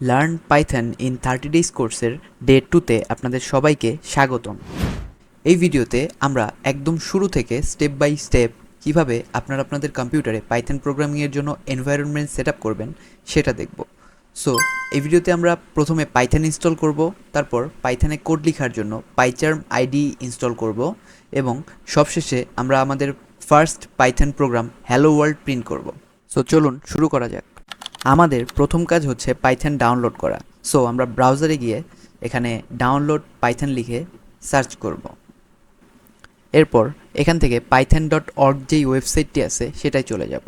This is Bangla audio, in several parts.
Learn Python in thirty days কোর্সের ডে টুতে আপনাদের সবাইকে স্বাগতম। এই ভিডিওতে আমরা একদম শুরু থেকে স্টেপ বাই স্টেপ কীভাবে আপনারা আপনাদের কম্পিউটারে পাইথন প্রোগ্রামিংয়ের জন্য এনভায়রনমেন্ট সেট করবেন সেটা দেখব। সো এই ভিডিওতে আমরা প্রথমে পাইথন ইনস্টল করব, তারপর পাইথনে কোড লেখার জন্য পাইচার্ম আইডি ইনস্টল করব এবং সবশেষে আমরা আমাদের first Python program hello world print করব। সো চলুন শুরু করা যাক। আমাদের প্রথম কাজ হচ্ছে পাইথন ডাউনলোড করা। সো আমরা ব্রাউজারে গিয়ে এখানে ডাউনলোড পাইথন লিখে সার্চ করব। এরপর এখান থেকে পাইথন ডট অর্গ যেই ওয়েবসাইটটি আছে সেটাই চলে যাব।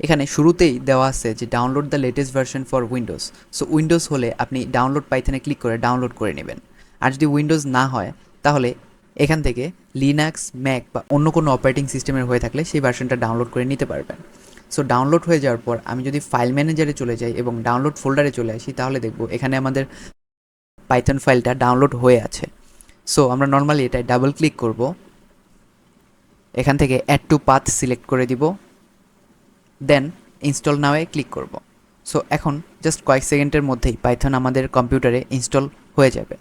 এখানে শুরুতেই দেওয়া আছে যে download the latest version for Windows so Windows হলে আপনি ডাউনলোড পাইথনে ক্লিক করে ডাউনলোড করে নেবেন। আর যদি উইন্ডোজ না হয়, তাহলে এখান থেকে লিনাক্স ম্যাক বা অন্য কোনো অপারেটিং সিস্টেমের হয়ে থাকলে সেই ভার্সনটা ডাউনলোড করে নিতে পারবেন। সো ডাউনলোড হয়ে যাওয়ার পর আমি যদি ফাইল ম্যানেজারে চলে যাই এবং ডাউনলোড ফোল্ডারে চলে আসি, তাহলে দেখব এখানে আমাদের পাইথন ফাইলটা ডাউনলোড হয়ে আছে। সো আমরা নর্মালি এটাই ডাবল ক্লিক করব। এখান থেকে অ্যাড টু পাথ সিলেক্ট করে দিব। দেন ইনস্টল নাওয়ে ক্লিক করব। সো এখন জাস্ট কয়েক সেকেন্ডের মধ্যেই পাইথন আমাদের কম্পিউটারে ইনস্টল হয়ে যাবে।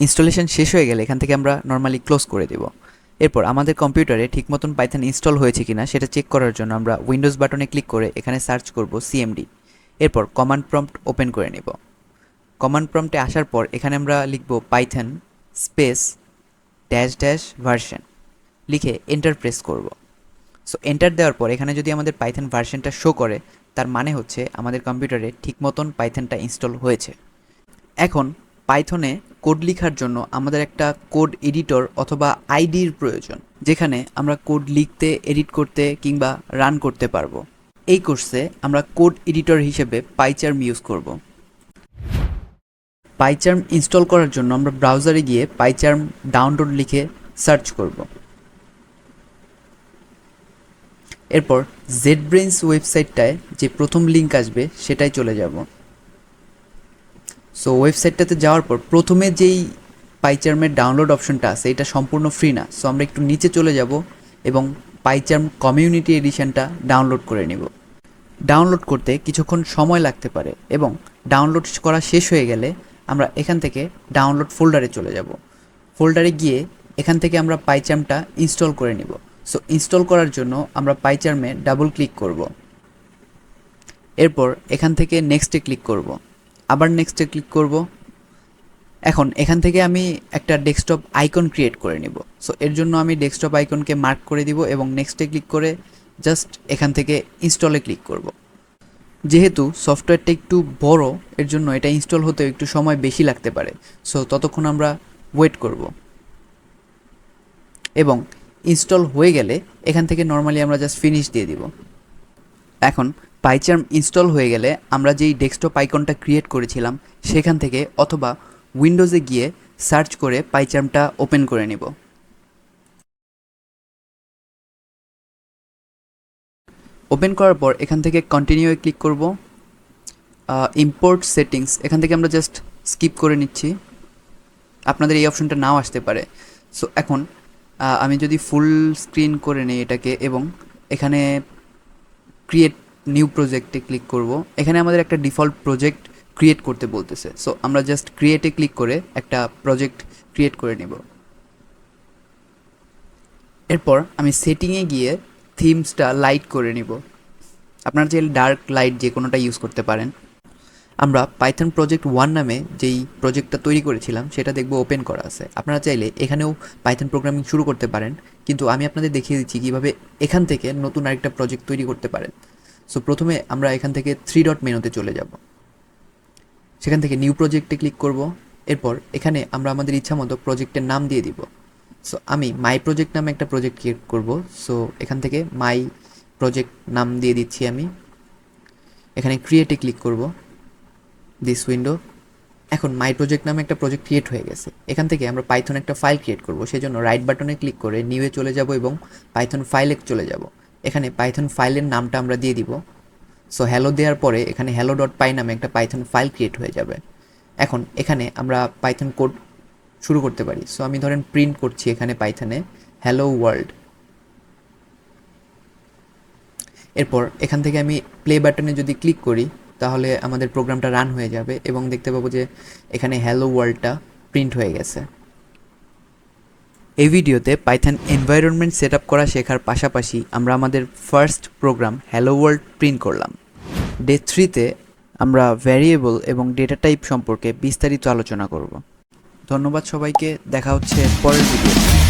ইনস্টলেশন শেষ হয়ে গেলে এখান থেকে আমরা নর্মালি ক্লোজ করে দেব। এরপর আমাদের কম্পিউটারে ঠিক মতন পাইথন ইনস্টল হয়েছে কিনা সেটা চেক করার জন্য আমরা উইন্ডোজ বাটনে ক্লিক করে এখানে সার্চ করব সিএমডি এরপর কমান্ড প্রম্পট ওপেন করে নেব। কমান্ড প্রম্পটে আসার পর এখানে আমরা লিখব Python space dash dash version লিখে এন্টার প্রেস করব। সো এন্টার দেওয়ার পর এখানে যদি আমাদের পাইথন ভার্সনটা শো করে, তার মানে হচ্ছে আমাদের কম্পিউটারে ঠিক মতন পাইথনটা ইনস্টল হয়েছে। এখন পাইথনে কোড লেখার জন্য আমাদের একটা কোড এডিটর অথবা আইডির প্রয়োজন, যেখানে আমরা কোড লিখতে, এডিট করতে কিংবা রান করতে পারব। এই কোর্সে আমরা কোড এডিটর হিসেবে পাইচার্ম ইউজ করব। পাইচার্ম ইনস্টল করার জন্য আমরা ব্রাউজারে গিয়ে পাইচার্ম ডাউনলোড লিখে সার্চ করব। এরপর জেড ব্রেন্স ওয়েবসাইটটায় যে প্রথম লিঙ্ক আসবে সেটাই চলে যাব। সো ওয়েবসাইটটাতে যাওয়ার পর প্রথমে যেই পাইচার্মের ডাউনলোড অপশনটা আছে, এটা সম্পূর্ণ ফ্রি না। সো আমরা একটু নিচে চলে যাব এবং পাইচার্ম কমিউনিটি এডিশনটা ডাউনলোড করে নিব। ডাউনলোড করতে কিছুক্ষণ সময় লাগতে পারে এবং ডাউনলোড করা শেষ হয়ে গেলে আমরা এখান থেকে ডাউনলোড ফোল্ডারে চলে যাব। ফোল্ডারে গিয়ে এখান থেকে আমরা পাইচার্মটা ইনস্টল করে নিব। সো ইনস্টল করার জন্য আমরা পাইচার্মে ডাবল ক্লিক করব। এরপর এখান থেকে নেক্সটে ক্লিক করব। আবার নেক্সটে ক্লিক করব। এখন এখান থেকে আমি একটা ডেস্কটপ আইকন ক্রিয়েট করে নিব। সো এর জন্য আমি ডেস্কটপ আইকনকে মার্ক করে দিব এবং নেক্সটে ক্লিক করে জাস্ট এখান থেকে ইনস্টলে ক্লিক করব। যেহেতু সফটওয়্যারটা একটু বড়, এর জন্য এটা ইনস্টল হতে একটু সময় বেশি লাগতে পারে। সো ততক্ষণ আমরা ওয়েট করব। এবং ইনস্টল হয়ে গেলে এখান থেকে নর্মালি আমরা জাস্ট ফিনিশ দিয়ে দিব। এখন পাইচার্ম ইনস্টল হয়ে গেলে আমরা যেই ডেস্কটপ আইকনটা ক্রিয়েট করেছিলাম, সেখান থেকে অথবা উইন্ডোজে গিয়ে সার্চ করে পাইচার্মটা ওপেন করে নেব। ওপেন করার পর এখান থেকে কন্টিনিউ ক্লিক করব। ইম্পোর্ট সেটিংস এখান থেকে আমরা জাস্ট স্কিপ করে নিচ্ছি। আপনাদের এই অপশনটা নাও আসতে পারে। সো এখন আমি যদি ফুল স্ক্রিন করে নিই এটাকে এবং এখানে ক্রিয়েট নিউ প্রজেক্টে ক্লিক করব। এখানে আমাদের একটা ডিফল্ট প্রজেক্ট ক্রিয়েট করতে বলতেছে। সো আমরা জাস্ট ক্রিয়েটে ক্লিক করে একটা প্রজেক্ট ক্রিয়েট করে নেব। এরপর আমি সেটিংয়ে গিয়ে থিমসটা লাইট করে নিব। আপনারা চাইলে ডার্ক লাইট যে কোনোটা ইউজ করতে পারেন। আমরা পাইথন প্রজেক্ট ওয়ান নামে যেই প্রজেক্টটা তৈরি করেছিলাম, সেটা দেখব ওপেন করা আছে। আপনারা চাইলে এখানেও পাইথন প্রোগ্রামিং শুরু করতে পারেন। কিন্তু আমি আপনাদের দেখিয়ে দিচ্ছি কীভাবে এখান থেকে নতুন আরেকটা প্রজেক্ট তৈরি করতে পারেন। সো প্রথমে আমরা এখান থেকে থ্রি ডট মেনুতে চলে যাব। সেখান থেকে নিউ প্রজেক্টে ক্লিক করব। এরপর এখানে আমরা আমাদের ইচ্ছা মতো প্রজেক্টের নাম দিয়ে দিব। সো আমি মাই প্রজেক্ট নামে একটা প্রজেক্ট ক্রিয়েট করব। সো এখান থেকে মাই প্রজেক্ট নাম দিয়ে দিচ্ছি আমি। এখানে ক্রিয়েটে ক্লিক করব। দিস উইন্ডো এখন মাই প্রজেক্ট নামে একটা প্রজেক্ট ক্রিয়েট হয়ে গেছে। এখান থেকে আমরা পাইথন একটা ফাইল ক্রিয়েট করব। সেজন্য রাইট বাটনে ক্লিক করে নিউয়ে চলে যাব এবং পাইথন ফাইলে চলে যাব। এখানে পাইথন ফাইলের নামটা আমরা দিয়ে দিব। সো হ্যালো দেওয়ার পরে এখানে হ্যালো ডট পাই নামে একটা পাইথন ফাইল ক্রিয়েট হয়ে যাবে। এখন এখানে আমরা পাইথন কোড শুরু করতে পারি। সো আমি ধরেন প্রিন্ট করছি এখানে পাইথনে হ্যালো ওয়ার্ল্ড এরপর এখান থেকে আমি প্লে বাটনে যদি ক্লিক করি, তাহলে আমাদের প্রোগ্রামটা রান হয়ে যাবে এবং দেখতে পাবো যে এখানে হ্যালো ওয়ার্ল্ডটা প্রিন্ট হয়ে গেছে। এই ভিডিওতে পাইথন এনভায়রনমেন্ট সেট আপ করা শেখার পাশাপাশি আমরা আমাদের first program hello world print করলাম। ডে থ্রিতে আমরা ভ্যারিয়েবল এবং ডেটা টাইপ সম্পর্কে বিস্তারিত আলোচনা করব। ধন্যবাদ সবাইকে, দেখা হচ্ছে পরের ভিডিও